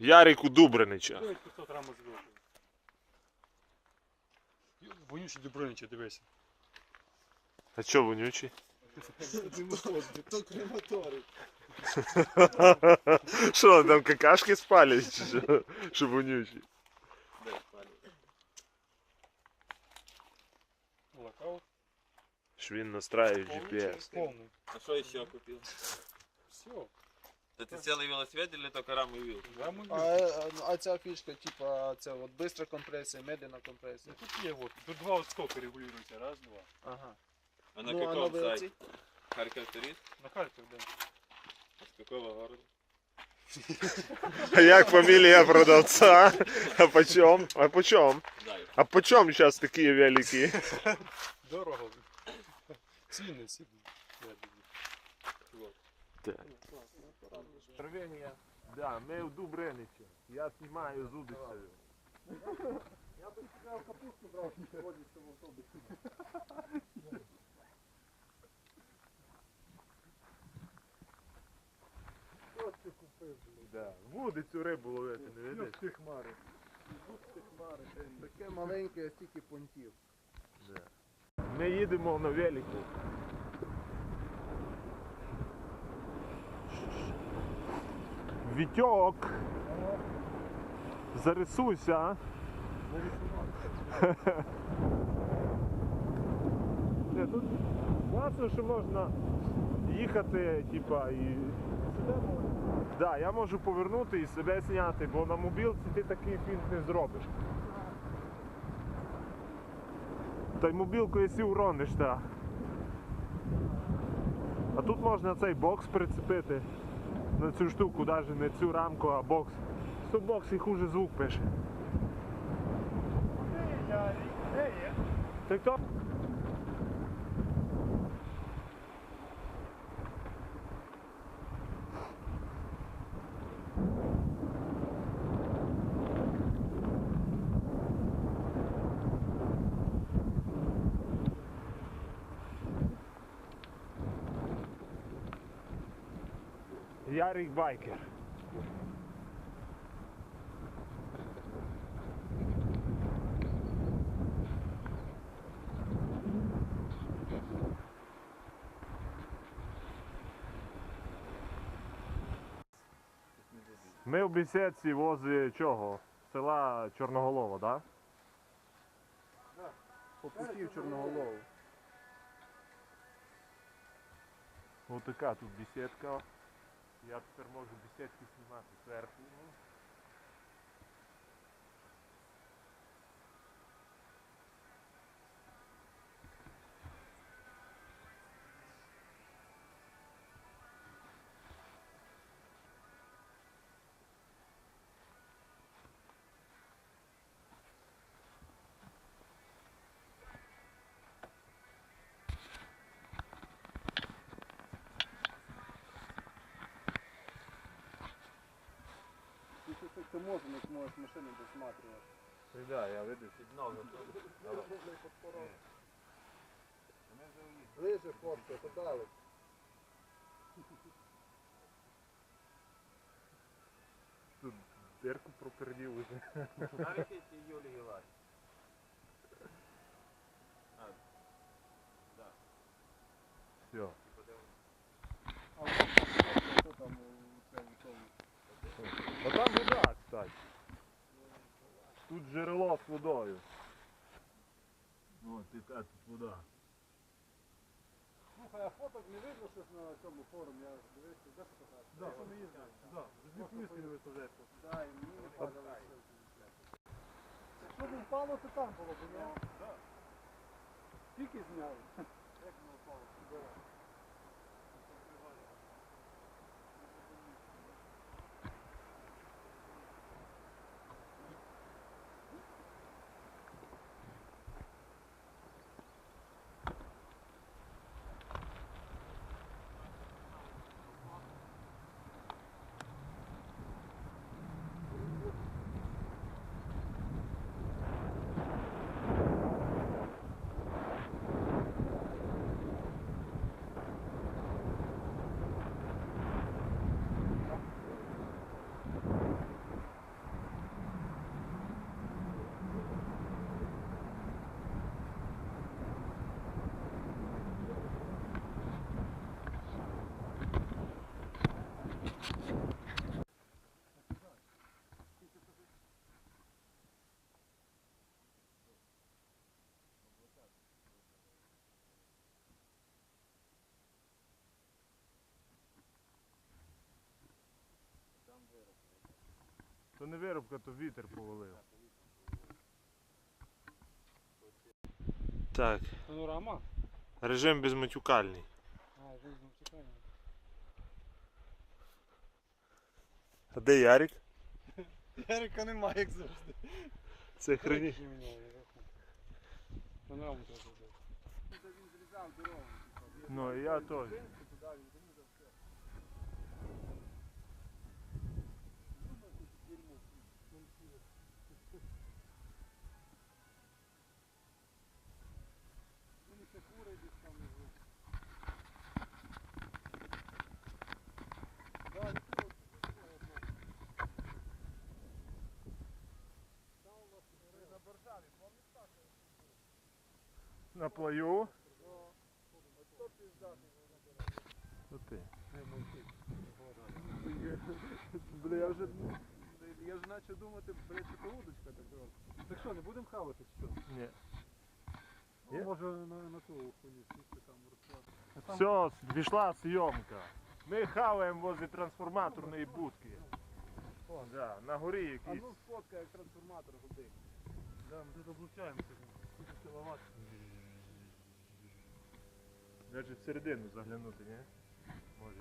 Ярику Дубринича. 500 грамів з вилкою. Вонючий Дубровича, дивися. А чо вонючий? То крематорий. Що, там какашки спалять, чи що? Що вонючий? Локаут. Що він настраює GPS. Повний. А что еще купил? Все. Это целый велосипед или только рамы и вилки? Грамів А, а, а ця фішка, типа, це от бистра компресія, медленна Ну компресія. тут є от. Тут два отскока регулюються. Раз, два. Ага. А на ну, а на каком вилці? сайте? Харьков турист? На Харків, да. А С какого города? А як фамілія продавця? А почем? А почем? Знаю. А почем зараз такі великі? Дорого. Ціни ці. Травення. Да, ми в Дубриничі. Я знімаю з Удицею. Да. В Удицю рибу ловити, не видиш? хмари. Таке маленьке, стільки понтів. Да. Ми їдемо на велику. Вітьок. Зарисуйся. Ні, тут класно, що можна їхати, типа, і. Да, я можу повернути і себе зняти, бо на мобілці ти такий фінт не зробиш. Та й мобілку якщо урониш, та. А тут можна цей бокс прицепити на цю штуку, навіть не цю рамку, а бокс. Що бокс і хуже звук пише. Ти хто? Ярик Байкер. Ми в бесідці возле чого? Села Чорноголово, так? Да? По путі в Чорноголову. Ось така тут бесідка. Я тепер можу бесідки знімати зверху. Якщо це ти можеш, не можеш машину досматривати. Да, я видиш. Ближе, хлопці, то далі. Тут дерку пропердів уже. Навіть если Юлий Гелай. Все. А що там у цьому тому? А там вода, кстати. Тут джерело з водою. Ось яка тут вода. Слухай, а фоток не видно щось на цьому форумі, я дивився, де фотографія? Да, не їздили. Да, дві вікнистки не виставляється. Да, і мені не падали. Якщо б впало, то там було б, ні? Скільки зняли? Як не впало? То не виробка, то вітер повалив. Так, Панорама? режим безматюкальний. А, визнав чекання. А де Ярик? Ярика немає, як завжди. Це хрені. Панораму треба зробити. Ну, і я теж. На плаю. Ну ти. Бля, я вже. Я вже почав думати, блядь, що то удочка така. Так що, не будемо хавати чи що? Ні. Ну, може на, на ту хуйню сісти там розкласти. Все, пішла зйомка. Ми хаваємо возле трансформаторної будки. Да, на горі А ну сфоткай, як трансформатор гудить. Да, ми тут облучаємося. Скільки кіловат. Навіть всередину заглянути, ні? Може.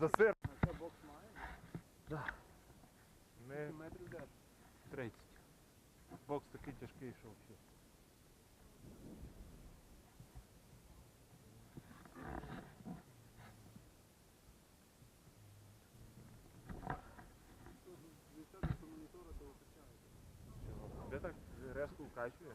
За сир. А це бокс має? Ми Метрів 10. 30. Бокс такий тяжкий, що взагалі. Де так резко укачує?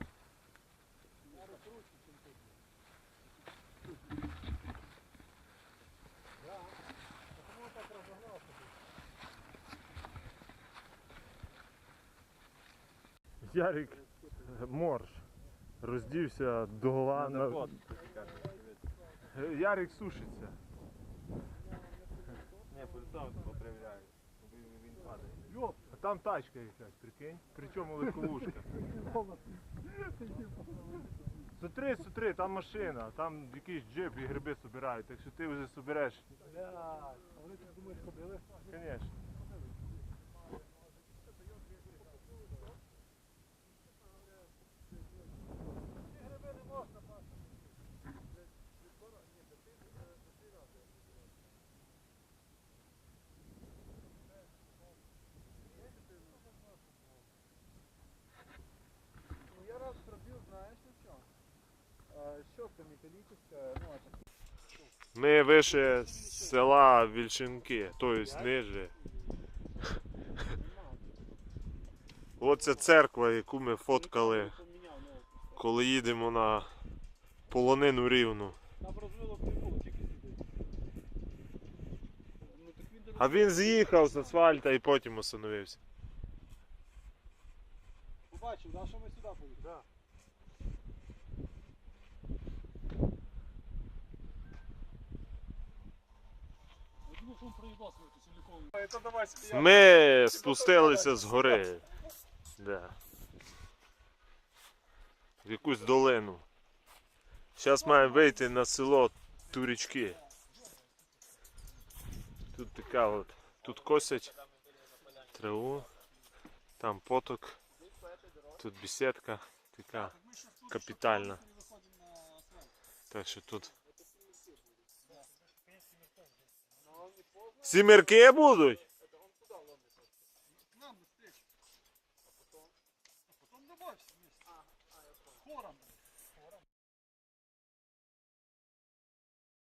Ярик морж. Роздівся до гола. На... Ярик сушиться. Не, пульсом поправляю. Він падає. А там тачка якась, прикинь. Причому легковушка. Смотри, смотри, там машина, там якийсь джип і гриби собирають, так що ти вже собереш. Блядь, а вони тут думають, ходили? Звісно. Ну я раз пробил, знаешь, на чем? А, щетка металлическая, ну, а так Ми вище села Вільшинки, тобто ниже. Оце церква, яку ми фоткали, коли їдемо на полонину рівну. Ну А він з'їхав з асфальта і потім остановився. побачив, да, що ми сюди поїхали? Да. Я думав, що він проїбав свою ту силіконову. Это давай себе. Ми спустилися з гори. Да. В якусь долину. Зараз маємо вийти на село Турічки. Тут така от. Тут косять траву, там поток, тут бесідка така капітальна. Так що тут. Сімерки будуть?